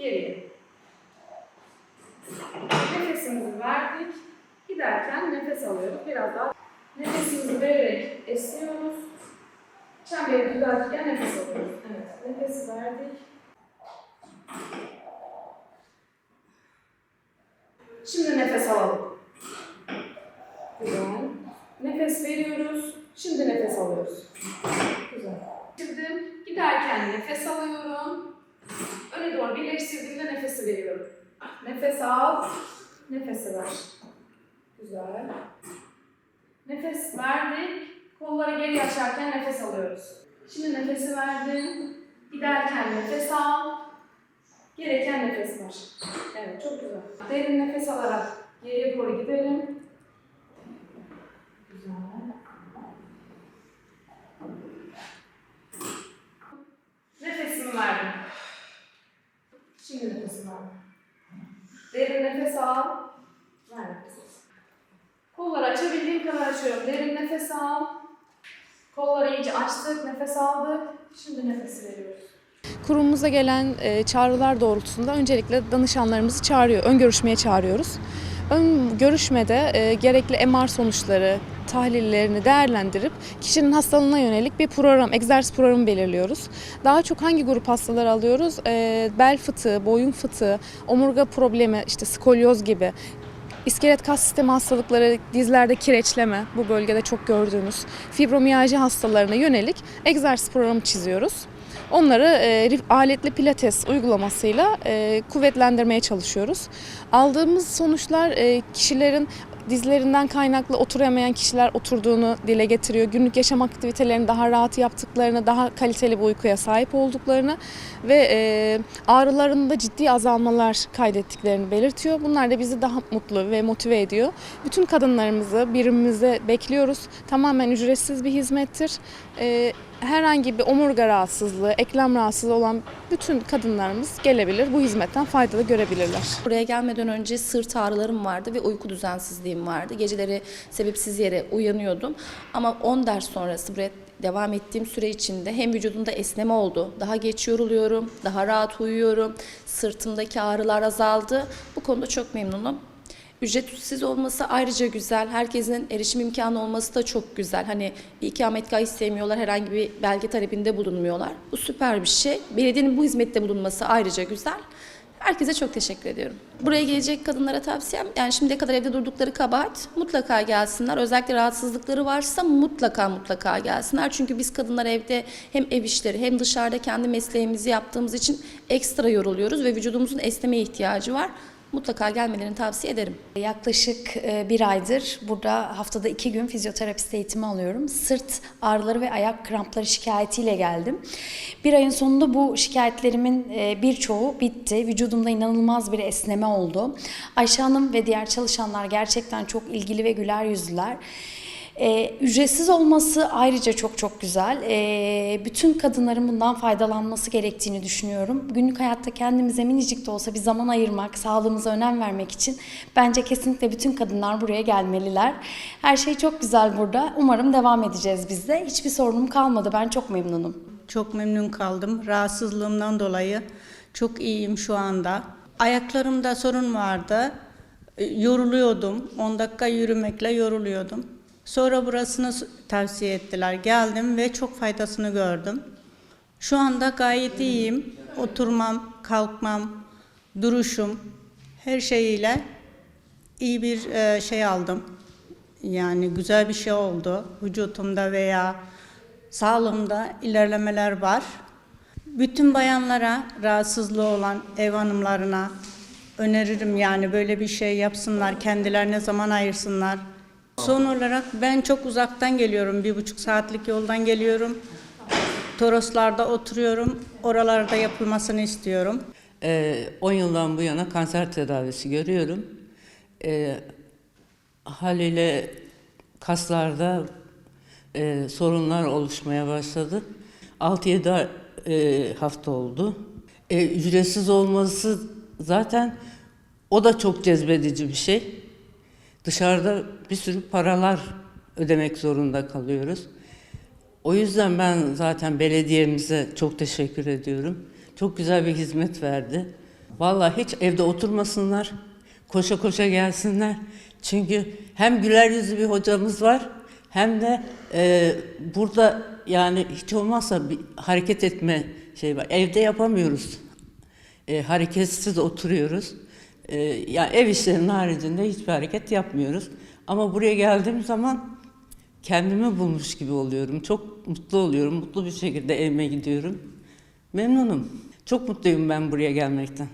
geriye. Nefesimizi verdik. Giderken nefes alıyoruz. Biraz daha nefesimizi vererek esniyoruz. Çemberi düzeltirken nefes alıyoruz. Evet, nefesi verdik. Şimdi nefes alalım. Güzel. Nefes veriyoruz. Şimdi nefes alıyoruz. Güzel. Şimdi giderken nefes alıyorum. Öne doğru birleştirdiğimde nefesi veriyorum. Nefes al. Nefesi ver. Güzel. Nefes verdik. Kolları geri açarken nefes alıyoruz. Şimdi nefesi verdim. Giderken nefes al. Gereken nefes ver. Evet çok güzel. Derin nefes alarak geriye doğru gidelim. Güzel. Nefes al. Ver nefes. Kolları açabildiğim kadar açıyorum. Derin nefes al. Kolları iyice açtık, nefes aldık. Şimdi nefesi veriyoruz. Kurumumuza gelen e, çağrılar doğrultusunda öncelikle danışanlarımızı çağırıyor, ön görüşmeye çağırıyoruz. Ön görüşmede e, gerekli MR sonuçları, tahlillerini değerlendirip kişinin hastalığına yönelik bir program, egzersiz programı belirliyoruz. Daha çok hangi grup hastaları alıyoruz? E, bel fıtığı, boyun fıtığı, omurga problemi, işte skolyoz gibi İskelet kas sistemi hastalıkları, dizlerde kireçleme, bu bölgede çok gördüğümüz fibromiyalji hastalarına yönelik egzersiz programı çiziyoruz. Onları e, aletli pilates uygulamasıyla e, kuvvetlendirmeye çalışıyoruz. Aldığımız sonuçlar e, kişilerin dizlerinden kaynaklı oturamayan kişiler oturduğunu dile getiriyor. Günlük yaşam aktivitelerini daha rahat yaptıklarını, daha kaliteli bir uykuya sahip olduklarını ve e, ağrılarında ciddi azalmalar kaydettiklerini belirtiyor. Bunlar da bizi daha mutlu ve motive ediyor. Bütün kadınlarımızı birimimize bekliyoruz. Tamamen ücretsiz bir hizmettir. E, herhangi bir omurga rahatsızlığı, eklem rahatsızlığı olan bütün kadınlarımız gelebilir. Bu hizmetten faydalı görebilirler. Buraya gelmeden önce sırt ağrılarım vardı ve uyku düzensizliğim vardı. Geceleri sebepsiz yere uyanıyordum. Ama 10 ders sonrası buraya devam ettiğim süre içinde hem vücudumda esneme oldu. Daha geç yoruluyorum, daha rahat uyuyorum. Sırtımdaki ağrılar azaldı. Bu konuda çok memnunum. Ücretsiz olması ayrıca güzel. Herkesin erişim imkanı olması da çok güzel. Hani ikametgah istemiyorlar, herhangi bir belge talebinde bulunmuyorlar. Bu süper bir şey. Belediyenin bu hizmette bulunması ayrıca güzel. Herkese çok teşekkür ediyorum. Buraya gelecek kadınlara tavsiyem, yani şimdiye kadar evde durdukları kabahat mutlaka gelsinler. Özellikle rahatsızlıkları varsa mutlaka mutlaka gelsinler. Çünkü biz kadınlar evde hem ev işleri hem dışarıda kendi mesleğimizi yaptığımız için ekstra yoruluyoruz ve vücudumuzun esnemeye ihtiyacı var. Mutlaka gelmelerini tavsiye ederim. Yaklaşık e, bir aydır burada haftada iki gün fizyoterapist eğitimi alıyorum. Sırt ağrıları ve ayak krampları şikayetiyle geldim. Bir ayın sonunda bu şikayetlerimin e, birçoğu bitti. Vücudumda inanılmaz bir esneme oldu. Ayşe Hanım ve diğer çalışanlar gerçekten çok ilgili ve güler yüzlüler. Ee, ücretsiz olması ayrıca çok çok güzel. Ee, bütün kadınların bundan faydalanması gerektiğini düşünüyorum. Günlük hayatta kendimize minicik de olsa bir zaman ayırmak, sağlığımıza önem vermek için bence kesinlikle bütün kadınlar buraya gelmeliler. Her şey çok güzel burada. Umarım devam edeceğiz biz de. Hiçbir sorunum kalmadı. Ben çok memnunum. Çok memnun kaldım. Rahatsızlığımdan dolayı çok iyiyim şu anda. Ayaklarımda sorun vardı. E, Yoruluyordum. 10 dakika yürümekle yoruluyordum. Sonra burasını tavsiye ettiler. Geldim ve çok faydasını gördüm. Şu anda gayet iyiyim. Oturmam, kalkmam, duruşum her şeyiyle iyi bir e, şey aldım. Yani güzel bir şey oldu. Vücutumda veya sağlığımda ilerlemeler var. Bütün bayanlara, rahatsızlığı olan ev hanımlarına öneririm yani böyle bir şey yapsınlar, kendilerine zaman ayırsınlar. Son olarak ben çok uzaktan geliyorum, bir buçuk saatlik yoldan geliyorum. Toroslarda oturuyorum, oralarda yapılmasını istiyorum. Ee, 10 yıldan bu yana kanser tedavisi görüyorum. Ee, haliyle kaslarda e, sorunlar oluşmaya başladı. 6-7 e, hafta oldu. E, ücretsiz olması zaten o da çok cezbedici bir şey. Dışarıda bir sürü paralar ödemek zorunda kalıyoruz. O yüzden ben zaten belediyemize çok teşekkür ediyorum. Çok güzel bir hizmet verdi. Vallahi hiç evde oturmasınlar, koşa koşa gelsinler. Çünkü hem güler yüzlü bir hocamız var, hem de e, burada yani hiç olmazsa bir hareket etme şey var. Evde yapamıyoruz. E, hareketsiz oturuyoruz. E, yani ev işlerinin haricinde hiçbir hareket yapmıyoruz. Ama buraya geldiğim zaman kendimi bulmuş gibi oluyorum. Çok mutlu oluyorum. Mutlu bir şekilde evime gidiyorum. Memnunum. Çok mutluyum ben buraya gelmekten.